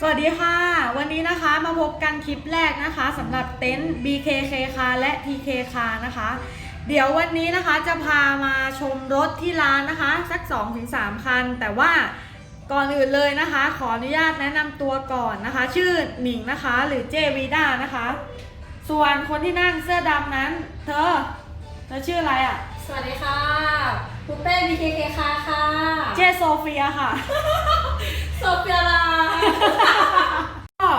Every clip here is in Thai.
สวัสดีค่ะ วันนี้นะคะมาพบกันคลิปแรกนะคะสำหรับเต็นท์ BKK คาและ TK คานะคะ เดี๋ยววันนี้นะคะจะพามาชมรถที่ร้านนะคะ สัก 2-3 คัน แต่ว่าก่อนอื่นเลยนะคะ ขออนุญาตแนะนำตัวก่อนนะคะ ชื่อหนิงนะคะ หรือเจวีด้านะคะ ส่วนคนที่นั่งเสื้อดำนั้น เธอเธอชื่ออะไรอะ่ะ สวัสดีค่ะปุเป้ BKK ค่ะค่ะ เจโซเฟียค่ะ โซเฟียลา ก็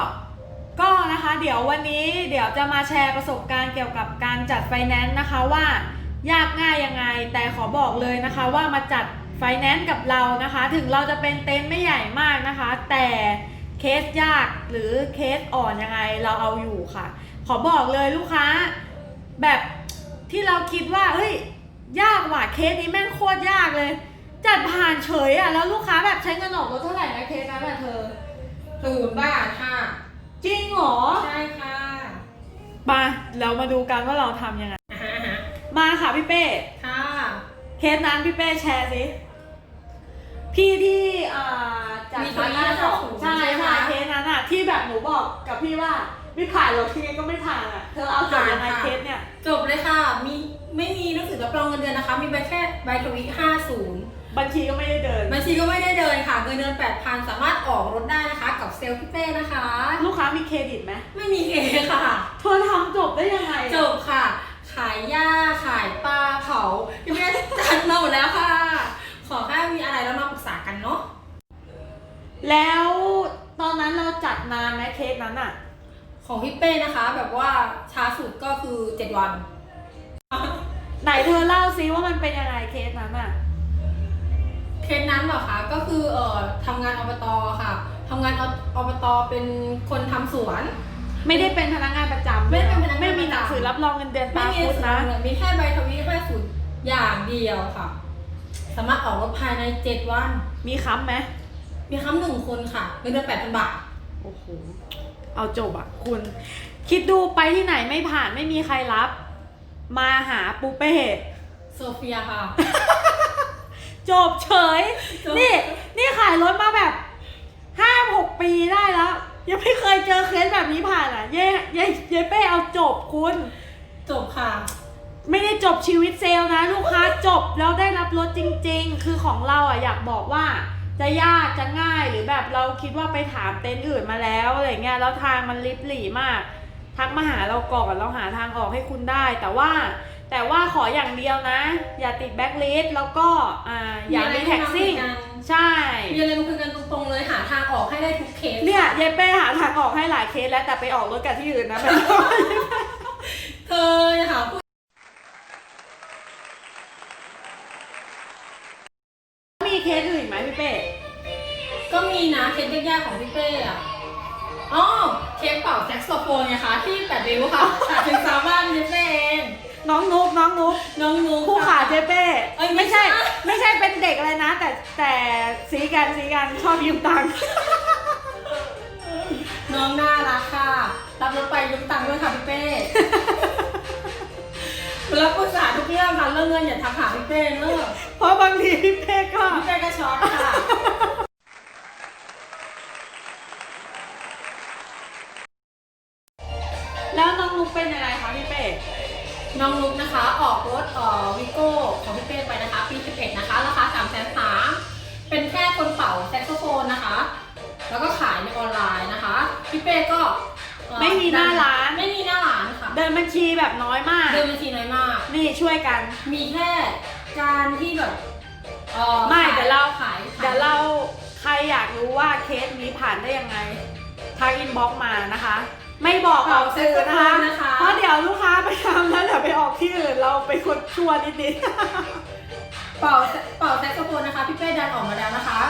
ก็นะคะเดี๋ยววันนี้เดี๋ยวจะมาแชร์ประสบการณ์เกี่ยวกับการจัดไฟแนนซ์นะคะว่ายากง่ายยังไง แต่ขอบอกเลยนะคะว่ามาจัดไฟแนนซ์กับเรานะคะ ถึงเราจะเป็นเต็นท์ไม่ใหญ่มากนะคะ แต่เคสยากหรือเคสอ่อนยังไงเราเอาอยู่ค่ะ ขอบอกเลยลูกค้า แบบที่เราคิดว่าเฮ้ยยากว่ะเคสนี้แม่งโคตรยากเลย จัดผ่านเฉยอะแล้วลูกค้าแบบใช้เงินออกรถเท่าไหร่นะเคสนั้นอะเธอ ศูนย์บาทค่ะ จริงเหรอ ใช่ค่ะมาเรามาดูกันว่าเราทำยังไง อ่าฮะอ่าฮะมาค่ะพี่เป้ ค่ะ เคสนั้นพี่เป้แชร์สิ พี่ที่อ่าจากร้านหน้าสองใช่ใช่เคสนั้นอะที่แบบหนูบอกกับพี่ว่าไม่ผ่านหรอกที่ไงก็ไม่ผ่านอะเธอเอาจบยังไงเคสเนี่ย จบเลยค่ะ มีไม่มีหนังสือรับรองเงินเดือนนะคะ มีใบแค่ใบทวิ50บัญชีก็ไม่ได้เดิน บัญชีก็ไม่ได้เดินค่ะ เงินเดือน8,000สามารถออกรถได้นะคะ กับเซลล์พี่เป้นะคะ ลูกค้ามีเครดิตไหมไม่มีเคค่ะ เธอทำจบได้ยังไงอะจบค่ะ ขายหญ้าขายปลาเผาพี่เป้จัดมาหมดแล้วค่ะ ขอแค่มีอะไรแล้วมาปรึกษากันเนาะแล้วตอนนั้นเราจัดนานไหมเคสนั้นอะ ของพี่เป้นะคะ แบบว่าช้าสุดก็คือ7วัน ไหนเธอเล่าซิว่ามันเป็นยังไงเคสนั้นอะเคสนั้นเหรอคะ ก็คือเอ่อทำงานอบตค่ะทำงานอบตเป็นคนทำสวน ไม่ได้เป็นพนักงานประจำไม่ได้เป็นพนักงานไม่มีประจำหนังสือรับรองเงินเดือนไม่ตามมีพุทธสนะวนมีแค่ใบทวีแค่สุดอย่างเดียวค่ะ สามารถออกรถภายใน7วัน มีค้ำไหมมีคำหนึ่งคนค่ะเงินเดือน8,000บาท โอ้โห เอาจบอะคุณ คิดดูไปที่ไหนไม่ผ่านไม่มีใครรับ มาหาปูเป้ โซเฟียค่ะ จบเฉย จบ นี่ นี่ขายรถมาแบบห้าหกปีได้แล้ว ยังไม่เคยเจอเคสแบบนี้ผ่านอะ เย่เย่เย่เป้เอาจบคุณ จบค่ะ ไม่ได้จบชีวิตเซลล์นะ ลูกค้าจบแล้วได้รับรถจริง ๆ คือของเราอะอยากบอกว่า จะยากจะง่ายหรือแบบเราคิดว่าไปถามเต็นท์อื่นมาแล้วอะไรเงี้ยแล้วทางมันลิบหลี่มาก ทักมาหาเราก่อนเราหาทางออกให้คุณได้ แต่ว่าแต่ว่าขออย่างเดียวนะ อย่าติดแบ็คลิสแล้วก็อ่าอย่ามีแท็กซิ่งมีอะไรให้มาคุยกันใช่มีอะไรมาคุยกันตรงๆเลยหาทางออกให้ได้ทุกเคสเนี่ยเยเป้หาทางออกให้หลายเคสแล้วแต่ไปออกรถกับที่อื่นนะเคยค่ะพูด มี เคสอื่นไหมพี่เป้ก็มีนะเคสยากๆของพี่เป้อะอ๋อเคสเป่าแจ็คโซโฟนไงคะที่แปดริ้วค่ะจากถึงสามบ้านพี่เป้เองน้องนุ๊กน้องนุ๊กน้องนูคู่ขาเจเป้เอ้ยไม่ไม่ใช่ ใช่ ไม่ใช่เป็นเด็กอะไรนะ แต่แต่สีกันสีกันชอบยืมตังค์ น้องน่ารักค่ะ รับรถไปยืมตังค์ด้วยค่ะพี่เป้ แล้วปรึกษาทุกเรื่องค่ะเรื่องเงินอย่าทักหาพี่เป้เนอะเพราะบางทีพี่เป้ก็พี่เป้ก็ช็อตค่ะ แล้วน้องนุ๊กเป็นยังไงคะพี่เป้น้องนุ๊กนะคะ ออกรถเอ่อวิโก้ของพี่เป้ไปนะคะปี 11 นะคะราคา3 3 0 0 0เป็นแค่คนเป่าแซกโซโฟนนะคะ แล้วก็ขายในออนไลน์นะคะ พี่เป้ก็เอ่อไม่มีหน้าร้าน ไม่มีหน้าร้านค่ะ เดินบัญชีแบบน้อยมาก เดินบัญชีน้อยมาก นี่ช่วยกัน มีแค่การที่แบบเอ่อไม่ขเดี๋ยวเราขายเดี๋ยวเราใครอยากรู้ว่าเคสนี้ผ่านได้ยังไงทักอินบ็อกมานะคะ ไม่บอกออกสื่อนะคะนะคะเพราะเดี๋ยวลูกค้าไปทำแล้วเดี๋ยวไปออกที่อื่นเราไปนคนชั่วนิดเป่าเป่าแซกโซโฟนนะคะ พี่เป้ดันออกมาแล้วนะคะ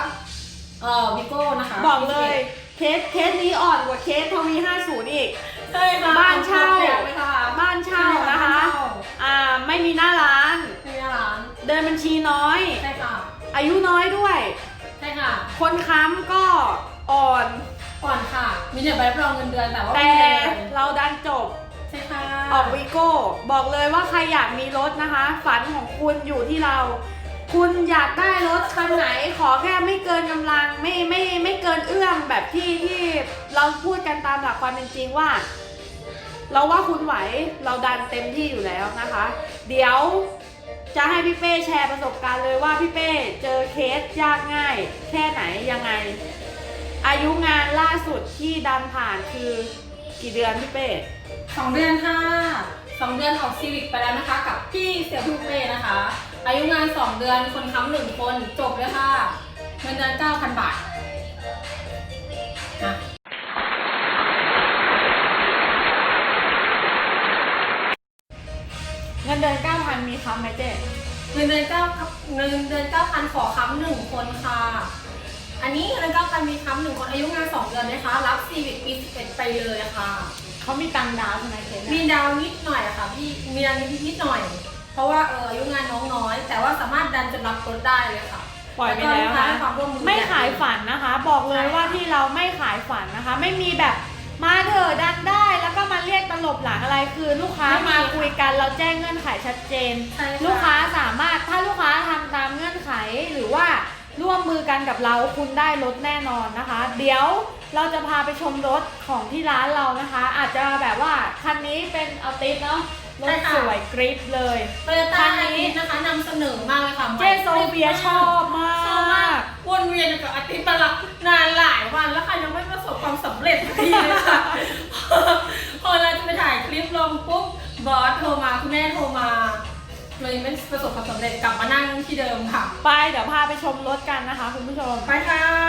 เอ่อวิโก้นะคะๆบอกเลย เคสเคสนี้อ่อนกว่าเคสทวี50อีก ใช่ค่ะบ้านเช่าแปลกเลยค่ะบ้านเช่านะคะบ้าเช่าอ่าไม่มีหน้าร้านไม่มีร้านเดินบัญชีน้อย ใช่ค่ะอายุน้อยด้วย ใช่ค่ะคนค้ำก็อ่อน ก่อนค่ะ มีแต่ใบรับรองเงินเดือนแต่ว่าแต่ไม่มีอะไรเลยเราดันจบ ใช่ค่ะออกวีโก้ บอกเลยว่าใครอยากมีรถนะคะ ฝันของคุณอยู่ที่เรา คุณอยากได้รถคันไหนขอแค่ไม่เกินกำลังไม่ไม่ไม่เกินเอื้อมแบบที่ที่เราพูดกันตามหลักความเป็นจริงว่า เราว่าคุณไหวเราดันเต็มที่อยู่แล้วนะคะ เดี๋ยวจะให้พี่เป้แชร์ประสบการณ์เลยว่าพี่เป้เจอเคสยากง่าย แค่ไหนยังไง อายุงานล่าสุดที่ดันผ่านคือกี่เดือนพี่เป้สองเดือนค่ะสองเดือนออกซีวิกไปแล้วนะคะ กับพี่เสี่ยวพี่เป้นะคะ อายุงานสองเดือน คนค้ำหนึ่งคน จบเลยค่ะเงินเดือนเก้าพันบาทนะเงินเดือน9,000 มีค้ำไหมเจ๊เงินเดือนเก้าเงินเดือนเก้าพันขอค้ำหนึ่งคนค่ะ อันนี้เงินเดือนเก้าพันมีค้ำหนึ่งคน อายุงานสองเดือนนะคะ รับซีวิกปีสิบเอ็ดไปเลยค่ะ เขามีตังค์ดาวใช่ไหมเจ๊มีเนี่ยดาวนิดหน่อยอะค่ะพี่ มีดาวนิดนิดหน่อย เพราะว่าเอออายุงานน้องน้อย แต่ว่าสามารถดันจนรับรถได้เลยค่ะปล่อยไปแล้วก็นะให้ความร่วมมือไม่ขายฝันนะคะ บอกเลยใช่ค่ะว่าที่เราไม่ขายฝันนะคะ ไม่มีแบบมาเถอะดันได้แล้วก็มาเรียกตลบหลังอะไรคือลูกค้ามาคุยกันเราแจ้งเงื่อนไขชัดเจนใช่ะลูกค้าสามารถถ้าลูกค้าทำตามเงื่อนไขหรือว่าร่วมมือกันกับเราคุณได้รถแน่นอนนะคะ เดี๋ยวเราจะพาไปชมรถของที่ร้านเรานะคะ อาจจะแบบว่าคันนี้เป็นเอาติสเนาะ รถสวยกริปเลยโตโยต้าคัอันนนี้นี้นะคะนำเสนอมากเลยค่ะเจโซเฟียชอบมาชอบมากกวนเวียนกับอาทิตย์ละนานหลายวันแล้วค่ะยังไม่ประสบความสำเร็จสักทีเลยค่ะพอเราจะไปถ่ายคลิปลงปุ๊บบอสโทรมาคุณแม่โทรมาเลยไม่ประสบความสำเร็จกลับมานั่งที่เดิมค่ะ ไปเดี๋ยวพาไปชมรถกันนะคะคุณผู้ชม ไปค่ะ